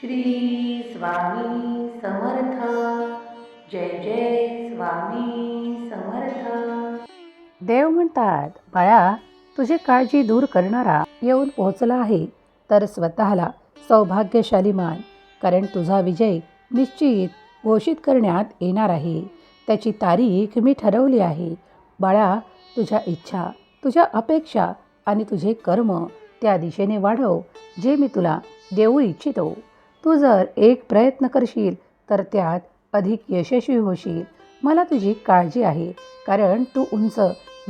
श्री स्वामी समर्थ. जय जय स्वामी समर्थ. देव म्हणतात बाळा तुझी काळजी दूर करणारा येऊन पोहोचला आहे तर स्वतःला सौभाग्यशाली मान कारण तुझा विजय निश्चित घोषित करण्यात येणार आहे. त्याची तारीख मी ठरवली आहे. बाळा तुझ्या इच्छा तुझ्या अपेक्षा आणि तुझे कर्म त्या दिशेने वाढव जे मी तुला देऊ इच्छितो. तू जर एक प्रयत्न करशील तर त्यात अधिक यशस्वी होशील. मला तुझी काळजी आहे कारण तू उंच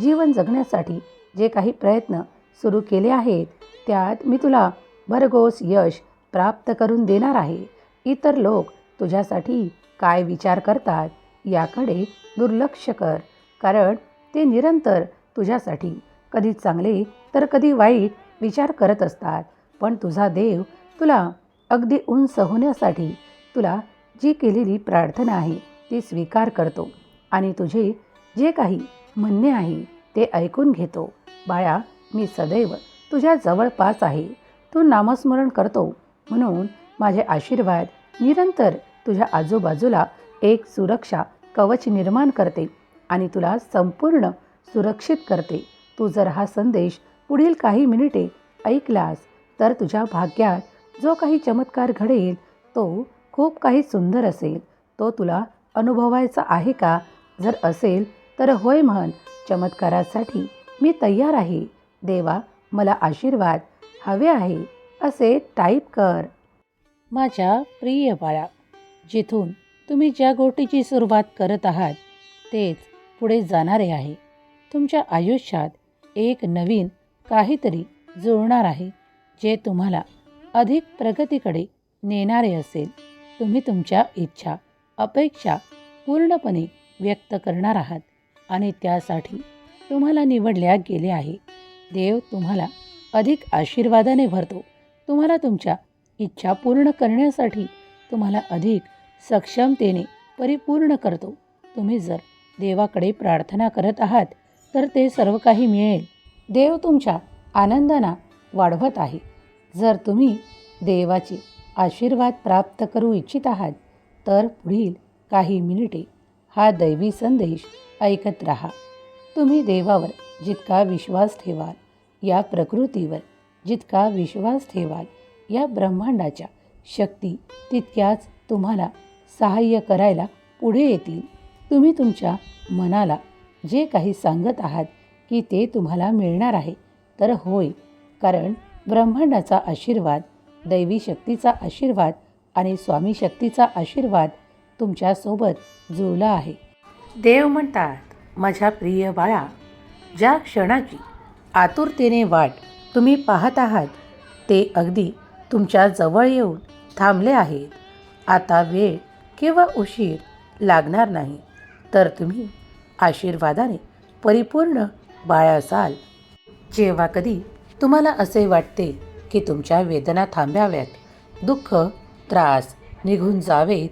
जीवन जगण्यासाठी जे काही प्रयत्न सुरू केले आहेत त्यात मी तुला भरघोस यश प्राप्त करून देणार आहे. इतर लोक तुझ्यासाठी काय विचार करतात याकडे दुर्लक्ष कर कारण ते निरंतर तुझ्यासाठी कधी चांगले तर कधी वाईट विचार करत असतात. पण तुझा देव तुला अगदी उंच होण्यासाठी तुला जी केलेली प्रार्थना आहे ती स्वीकार करतो आणि तुझे जे काही म्हणणे आहे ते ऐकून घेतो. बाळा मी सदैव तुझ्या जवळपास आहे. तू नामस्मरण करतो म्हणून माझे आशीर्वाद निरंतर तुझ्या आजूबाजूला एक सुरक्षा कवच निर्माण करते आणि तुला संपूर्ण सुरक्षित करते. तू जर हा संदेश पुढील काही मिनिटे ऐकलास तर तुझ्या भाग्यात जो काही चमत्कार घडेल तो खूप काही सुंदर असेल. तो तुला अनुभवायचा आहे का? जर असेल तर होय म्हण. चमत्कारासाठी मी तयार आहे. देवा मला आशीर्वाद. हवे आहे. असे टाईप कर. माझ्या प्रिय बाळा जिथून तुम्ही ज्या गोष्टीची सुरुवात करत आहात तेच पुढे जाणारे आहे. तुमच्या आयुष्यात एक नवीन काहीतरी जुळणार आहे जे तुम्हाला अधिक प्रगतीकडे नेणारे असेल. तुम्ही तुमच्या इच्छा अपेक्षा पूर्णपणे व्यक्त करणार आहात आणि त्यासाठी तुम्हाला निवडल्या गेले आहे देव तुम्हाला अधिक आशीर्वादाने भरतो. तुम्हाला तुमच्या इच्छा पूर्ण करण्यासाठी तुम्हाला अधिक सक्षमतेने परिपूर्ण करतो. तुम्ही जर देवाकडे प्रार्थना करत आहात तर ते सर्व काही मिळेल. देव तुमच्या आनंदाना वाढवत आहे. जर तुम्ही देवाचे आशीर्वाद प्राप्त करू इच्छित आहात तर पुढील काही मिनिटे हा दैवी संदेश ऐकत राहा. तुम्ही देवावर जितका विश्वास ठेवाल या प्रकृतीवर जितका विश्वास ठेवाल या ब्रह्मांडाच्या शक्ती तितक्याच तुम्हाला सहाय्य करायला पुढे येतील. तुम्ही तुमच्या मनाला जे काही सांगत आहात की ते तुम्हाला मिळणार आहे तर होय. कारण ब्रह्मांडाचा आशीर्वाद दैवी शक्तीचा आशीर्वाद आणि स्वामी शक्तीचा आशीर्वाद तुमच्यासोबत जुळला आहे. देव म्हणतात माझ्या प्रिय बाळा ज्या क्षणाची आतुरतेने वाट तुम्ही पाहत आहात ते अगदी तुमच्या जवळ येऊन थांबले आहेत. आता वेळ किंवा उशीर लागणार नाही तर तुम्ही आशीर्वादाने परिपूर्ण बाळ असाल जेव्हा कधी तुम्हाला असे वाटते की तुमच्या वेदना थांबाव्यात. दुःख त्रास निघून जावेत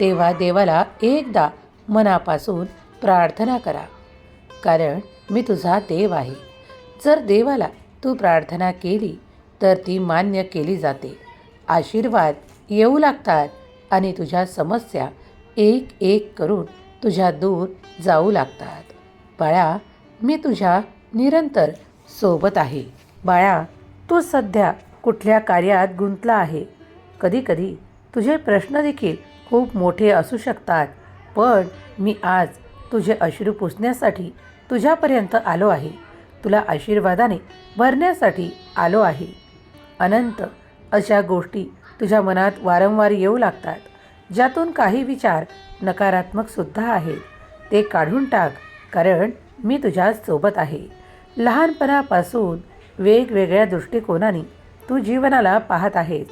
तेव्हा देवाला एकदा मनापासून प्रार्थना करा. कारण मी तुझा देव आहे. जर देवाला तू प्रार्थना केली तर ती मान्य केली जाते. आशीर्वाद येऊ लागतात आणि तुझ्या समस्या एक एक करून तुझ्या दूर जाऊ लागतात. बाळा मी तुझ्या निरंतर सोबत आहे. बाळा तू सध्या कुठल्या कार्यात गुंतला आहे? कधीकधी तुझे प्रश्न देखील खूप मोठे असू शकतात पण मी आज तुझे अश्रू पुसण्यासाठी तुझ्यापर्यंत आलो आहे. तुला आशीर्वादाने भरण्यासाठी आलो आहे. अनंत अशा गोष्टी तुझ्या मनात वारंवार येऊ लागतात ज्यातून काही विचार नकारात्मकसुद्धा आहेत. ते काढून टाक कारण मी तुझ्या सोबत आहे. लहानपणापासून वेगवेगळ्या दृष्टिकोनाने तू जीवनाला पाहत आहेस.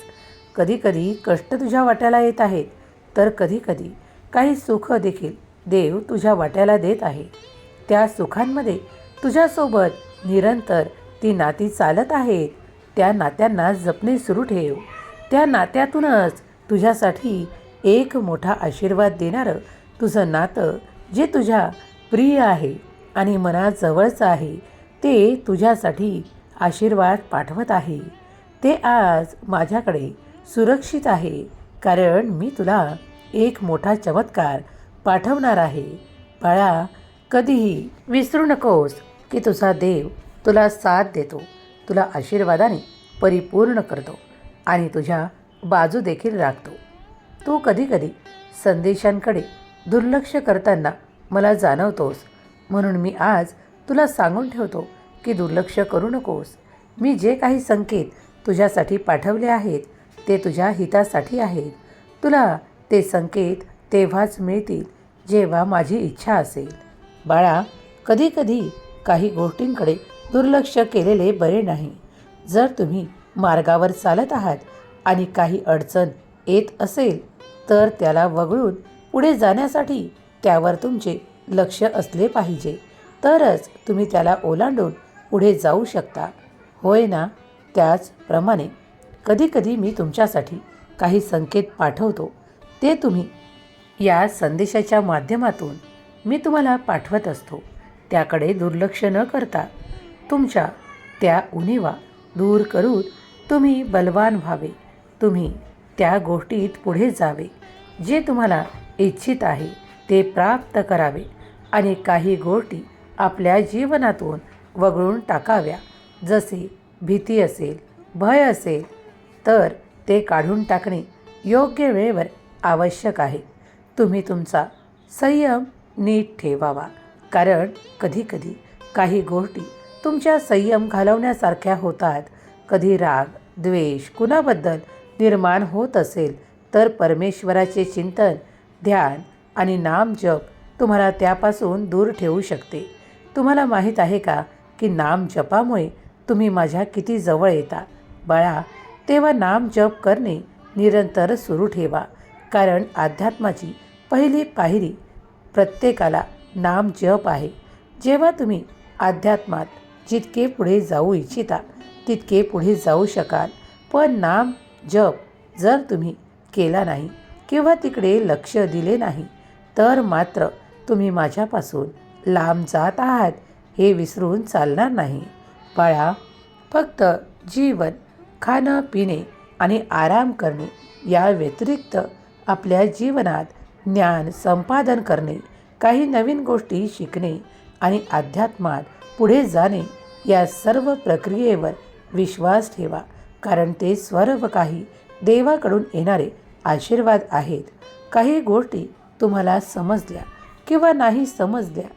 कधीकधी कष्ट तुझ्या वाट्याला येत आहेत तर कधीकधी काही सुख देखील देव तुझ्या वाट्याला देत आहे. त्या सुखांमध्ये तुझ्यासोबत निरंतर ती नाती चालत आहेत. त्या नात्यांना जपणे सुरू ठेव. त्या नात्यातूनच तुझ्यासाठी एक मोठा आशीर्वाद देणारं तुझं नातं जे तुझ्या प्रिय आहे आणि मनाजवळचं आहे ते तुझ्यासाठी आशीर्वाद पाठवत आहे. ते आज माझ्याकडे सुरक्षित आहे कारण मी तुला एक मोठा चमत्कार पाठवणार आहे. बाळा कधीही विसरू नकोस की तुझा देव तुला साथ देतो. तुला आशीर्वादाने परिपूर्ण करतो आणि तुझ्या बाजू देखील राखतो. तू कधीकधी संदेशांकडे दुर्लक्ष करताना मला जाणवतोस म्हणून मी आज तुला सांगून ठेवतो. की दुर्लक्ष करू नकोस. मी जे काही संकेत तुझ्यासाठी पाठवले आहेत ते तुझ्या हितासाठी आहेत. तुला ते संकेत तेव्हाच मिळतील जेव्हा माझी इच्छा असेल. बाळा कधीकधी काही गोष्टींकडे दुर्लक्ष केलेले बरे नाही. जर तुम्ही मार्गावर चालत आहात आणि काही अडचण येत असेल तर त्याला वगळून पुढे जाण्यासाठी त्यावर तुमचे लक्ष असले पाहिजे. तरच तुम्ही त्याला ओलांडून पुढे जाऊ शकता. होय ना? त्याचप्रमाणे कधीकधी मी तुमच्यासाठी काही संकेत पाठवतो. ते तुम्ही या संदेशाच्या माध्यमातून मी तुम्हाला पाठवत असतो. त्याकडे दुर्लक्ष न करता तुमच्या त्या उणीवा दूर करून तुम्ही बलवान व्हावे. तुम्ही त्या गोष्टीत पुढे जावे. जे तुम्हाला इच्छित आहे ते प्राप्त करावे आणि काही गोष्टी आपल्या जीवनातून वगळून टाकाव्या. जसे भीती असेल भय असेल तर ते काढून टाकणे योग्य वेळेवर आवश्यक आहे. तुम्ही तुमचा संयम नीट ठेवावा. कारण कधीकधी काही गोष्टी तुमच्या संयम घालवण्यासारख्या होतात. कधी राग द्वेष कुणाबद्दल निर्माण होत असेल तर परमेश्वराचे चिंतन ध्यान आणि नामजप तुम्हाला त्यापासून दूर ठेवू शकते. तुम्हाला माहीत आहे का? की नाम जपामुळे तुम्ही माझ्या किती जवळ येता. बाळा तेव्हा नाम जप करणे निरंतर सुरू ठेवा. कारण अध्यात्माची पहिली पायरी प्रत्येकाला नाम जप आहे. जेव्हा तुम्ही अध्यात्मात जितके पुढे जाऊ इच्छिता तितके पुढे जाऊ शकाल. पण नाम जप जर तुम्ही केला नाही किंवा तिकडे लक्ष दिले नाही तर मात्र तुम्ही माझ्यापासून लांब जात आहात. हे विसरून चालणार नाही. बाळा फक्त जीवन खाणं पिणे आणि आराम करणे या व्यतिरिक्त आपल्या जीवनात ज्ञान संपादन करणे काही नवीन गोष्टी शिकणे आणि अध्यात्मात पुढे जाणे या सर्व प्रक्रियेवर विश्वास ठेवा. कारण ते सर्व काही देवाकडून येणारे आशीर्वाद आहेत. काही गोष्टी तुम्हाला समजल्या किंवा नाही समजल्या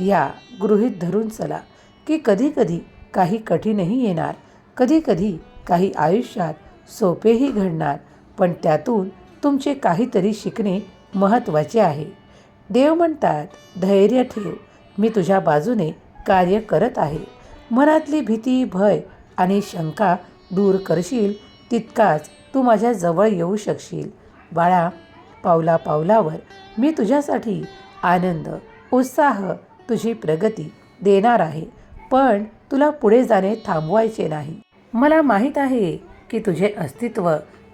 या गृहीत धरून चला की कधीकधी काही कठीणही येणार कधीकधी काही आयुष्यात सोपेही घडणार पण त्यातून तुमचे काहीतरी शिकणे महत्त्वाचे आहे. देव म्हणतात धैर्य ठेव मी तुझ्या बाजूने कार्य करत आहे. मनातली भीती भय आणि शंका दूर करशील तितकाच तू माझ्या जवळ येऊ शकशील. बाळा पावला पावलावर मी तुझ्यासाठी आनंद उत्साह तुझी प्रगती देणार आहे पण तुला पुढे जाणे थांबवायचे नाही. मला माहीत आहे की तुझे अस्तित्व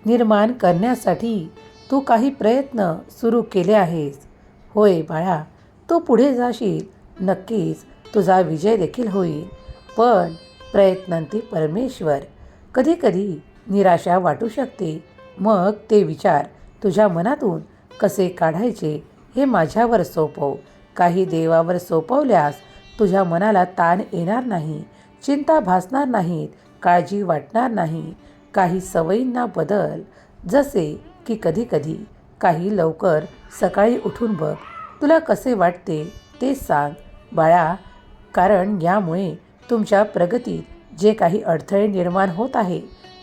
निर्माण करण्यासाठी तू काही प्रयत्न सुरू केले आहेस. होय बाळा तू पुढे जाशील नक्कीच तुझा विजय देखील होईल. पण प्रयत्नांती परमेश्वर कधीकधी निराशा वाटू शकते. मग ते विचार तुझ्या मनातून कसे काढायचे हे माझ्यावर सोपव. काही देवावर सोपवल्यास तुझ्या मनाला ताण येणार नाही चिंता भासणार नाहीत काळजी वाटणार नाही. काही सवयींना बदल जसे की कधीकधी काही लवकर सकाळी उठून बघ तुला कसे वाटते ते सांग. बाळा कारण यामुळे तुमच्या प्रगतीत जे काही अडथळे निर्माण होत आहे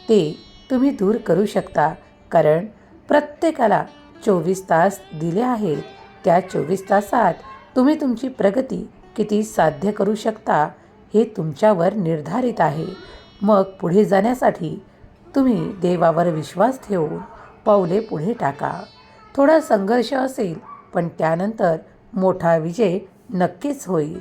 ते तुम्ही दूर करू शकता. कारण प्रत्येकाला चोवीस तास दिले आहेत. त्या चोवीस तासात तुम्ही तुमची प्रगती किती साध्य करू शकता हे तुमच्यावर निर्धारित आहे. मग पुढे जाण्यासाठी तुम्ही देवावर विश्वास ठेवून पावले पुढे टाका. थोडा संघर्ष असेल पण त्यानंतर मोठा विजय नक्कीच होईल.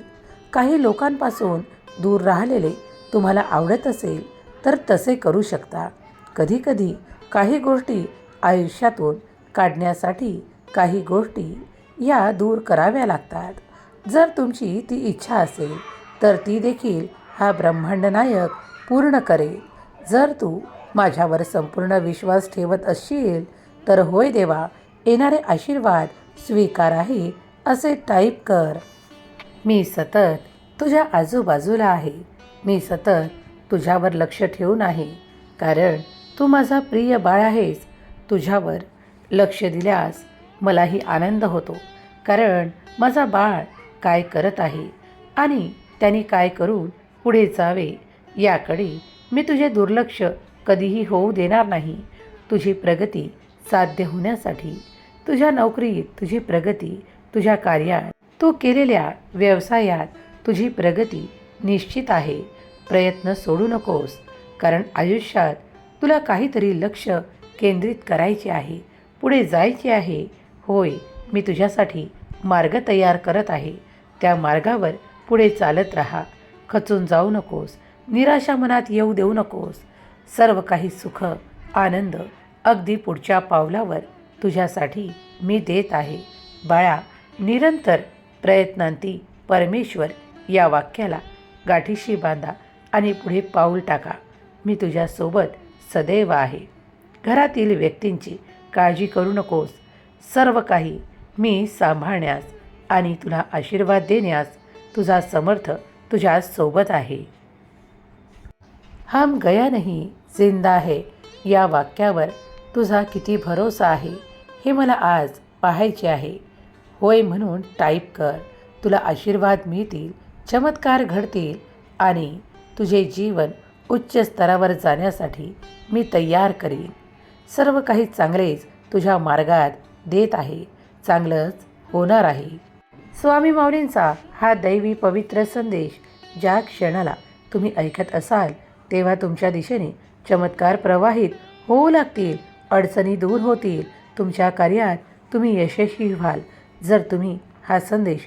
काही लोकांपासून दूर राहिलेले तुम्हाला आवडत असेल तर तसे करू शकता. कधीकधी काही गोष्टी आयुष्यातून काढण्यासाठी काही गोष्टी या दूर कराव्या लागतात. जर तुमची ती इच्छा असेल तर ती देखील हा ब्रह्मांड नायक पूर्ण करेल. जर तू माझ्यावर संपूर्ण विश्वास ठेवत असशील तर होय देवा येणारे आशीर्वाद स्वीकार आहे असे टाईप कर. मी सतत तुझ्या आजूबाजूला आहे. मी सतत तुझ्यावर लक्ष ठेवून आहे. कारण तू माझा प्रिय बाळ आहेस. तुझ्यावर लक्ष दिल्यास मलाही आनंद होतो. कारण माझा बाळ काय करत आहे आणि त्यांनी काय करून पुढे जावे याकडे मी तुझे दुर्लक्ष कधीही होऊ देणार नाही. तुझी प्रगती साध्य होण्यासाठी तुझ्या नोकरीत तुझी प्रगती तुझ्या कार्यात तू केलेल्या व्यवसायात तुझी प्रगती निश्चित आहे. प्रयत्न सोडू नकोस कारण आयुष्यात तुला काहीतरी लक्ष केंद्रित करायचे आहे पुढे जायचे आहे होय मी तुझ्यासाठी मार्ग तयार करत आहे. त्या मार्गावर पुढे चालत राहा. खचून जाऊ नकोस. निराशा मनात येऊ देऊ नकोस. सर्व काही सुख आनंद अगदी पुढच्या पावलावर तुझ्यासाठी मी देत आहे. बाळा निरंतर प्रयत्नांती परमेश्वर या वाक्याला गाठीशी बांधा आणि पुढे पाऊल टाका. मी तुझ्यासोबत सदैव आहे. घरातील व्यक्तींची काळजी करू नकोस. सर्व काही मी सांभाळण्यास आणि तुला आशीर्वाद देण्यास तुझा समर्थ तुझ्या सोबत आहे. हम गया नाही जिंदा आहे या वाक्यावर तुझा किती भरोसा आहे हे मला आज पाहायचे आहे. होय म्हणून टाईप कर. तुला आशीर्वाद मिळतील चमत्कार घडतील आणि तुझे जीवन उच्च स्तरावर जाण्यासाठी मी तयार करीन. सर्व काही चांगलेच तुझ्या मार्गात देत आहे. चांगलंच होणार आहे. स्वामी माऊलींचा हा दैवी पवित्र संदेश ज्या क्षणाला तुम्ही ऐकत असाल तेव्हा तुमच्या दिशेने चमत्कार प्रवाहित होऊ लागतील अडचणी दूर होतील. तुमच्या कार्यात तुम्ही यशस्वी व्हाल. जर तुम्ही हा संदेश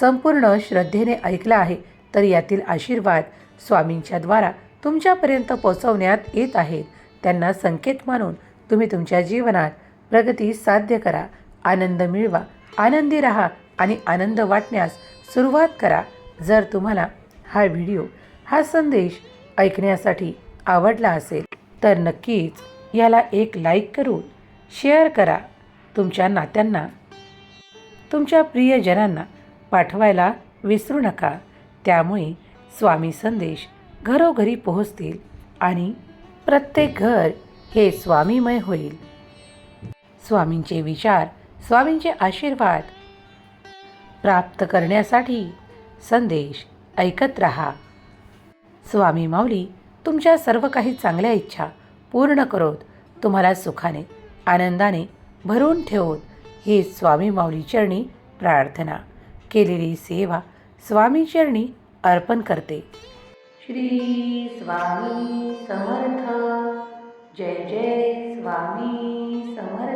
संपूर्ण श्रद्धेने ऐकला आहे तर यातील आशीर्वाद स्वामींच्या द्वारा तुमच्यापर्यंत पोचवण्यात येत आहेत. त्यांना संकेत मानून तुम्ही तुमच्या जीवनात प्रगती साध्य करा आनंद मिळवा. आनंदी राहा आणि आनंद वाटण्यास सुरुवात करा. जर तुम्हाला हा व्हिडिओ हा संदेश ऐकण्यासाठी आवडला असेल तर नक्कीच याला एक लाईक करून शेअर करा. तुमच्या नात्यांना तुमच्या प्रियजनांना पाठवायला विसरू नका. त्यामुळे स्वामी संदेश घरोघरी पोहोचतील आणि प्रत्येक घर हे स्वामीमय होईल. स्वामींचे विचार स्वामींचे आशीर्वाद प्राप्त करण्यासाठी संदेश ऐकत रहा. स्वामी माऊली तुमच्या सर्व काही चांगल्या इच्छा पूर्ण करोत. तुम्हाला सुखाने आनंदाने भरून ठेवोत. ही स्वामी माऊली चरणी प्रार्थना. केलेली सेवा स्वामी चरणी अर्पण करते. श्री स्वामी समर्थ. जय जय स्वामी समर्थ.